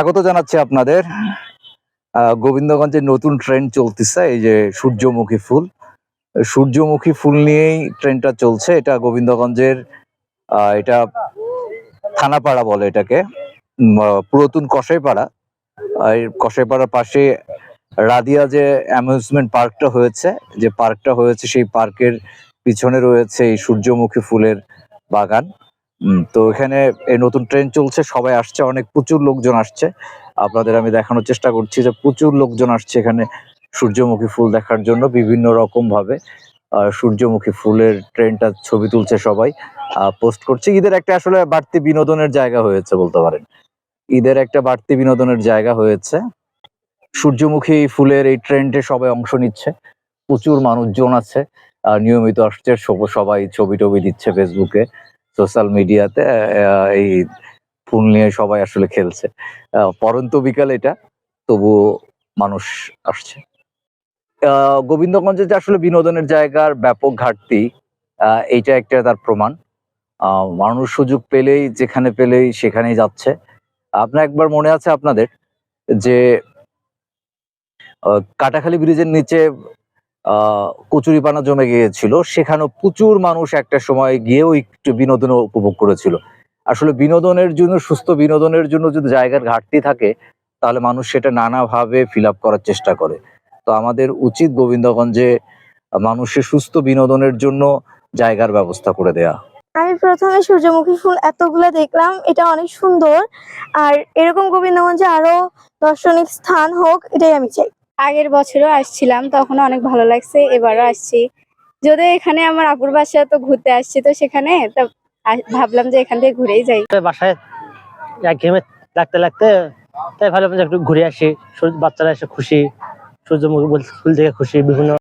স্বাগত জানাচ্ছি আপনাদের। গোবিন্দগঞ্জের নতুন ট্রেন্ড চলতেছে, এই যে সূর্যমুখী ফুল। সূর্যমুখী ফুল নিয়েই ট্রেনটা চলছে। এটা গোবিন্দগঞ্জের এটা থানাপাড়া বলে এটাকে। পুরাতন কসাইপাড়া আর এই কসাইপাড়ার পাশে রাদিয়া যে অ্যামিউজমেন্ট পার্কটা হয়েছে, যে পার্কটা হয়েছে সেই পার্কের পিছনে রয়েছে এই সূর্যমুখী ফুলের বাগান। তো এখানে এই নতুন ট্রেন চলছে, সবাই আসছে, অনেক প্রচুর লোকজন আসছে। আপনাদের আমি দেখানোর চেষ্টা করছি যে প্রচুর লোকজন আসছে এখানে সূর্যমুখী ফুল দেখার জন্য বিভিন্ন রকম ভাবে সূর্যমুখী ফুলের ট্রেনটা ছবি তুলছে সবাই পোস্ট করছে। ঈদের একটা আসলে বাড়তি বিনোদনের জায়গা হয়েছে বলতে পারেন। ঈদের একটা বাড়তি বিনোদনের জায়গা হয়েছে। সূর্যমুখী ফুলের এই ট্রেন্ডে সবাই অংশ নিচ্ছে। প্রচুর মানুষজন আছে। নিয়মিত আসছে সবাই ছবি টবি দিচ্ছে ফেসবুকে সোশ্যাল মিডিয়াতে এই ফুল নিয়ে সবাই আসলে খেলছে। পরন্ত বিকাল এটা তবুও মানুষ আসছে। গোবিন্দগঞ্জে যে আসলে বিনোদনের জায়গার ব্যাপক ঘাটতি এইটা একটা তার প্রমাণ। মানুষ সুযোগ পেলেই, যেখানে পেলেই সেখানেই যাচ্ছে। আপনার একবার মনে আছে আপনাদের যে কাটাখালী ব্রিজের নিচে কচুরিপানা জমে গিয়েছিল, সেখানেও প্রচুর মানুষ একটা সময় গিয়েও একটু বিনোদন উপভোগ করেছিল। আসলে বিনোদনের জন্য, সুস্থ বিনোদনের জন্য যদি জায়গার ঘাটতি থাকে, তাহলে মানুষ সেটা নানাভাবে ফিল আপ করার চেষ্টা করে। তো আমাদের উচিত গোবিন্দগঞ্জে মানুষের সুস্থ বিনোদনের জন্য জায়গার ব্যবস্থা করে দেয়া। আমি প্রথমে সূর্যমুখী ফুল এতগুলো দেখলাম, এটা অনেক সুন্দর। আর এরকম গোবিন্দগঞ্জে আরও দর্শনিক স্থান হোক, এটাই আমি চাই। আগের বছরও আসছিলাম তখন অনেক ভালো লাগছে, এবারও আসছি। যদি এখানে আমার আপুর বাসা তো ঘুরতে আসছি, তো সেখানে তো ভাবলাম যে এখান থেকে ঘুরেই যাই। বাসায় এক ঘেমে লাগতে লাগতে তাই ভালো একটু ঘুরে আসি বাচ্চারা এসে খুশি সূর্যমুখী ফুল- ফুল দেখে খুশি, বিভিন্ন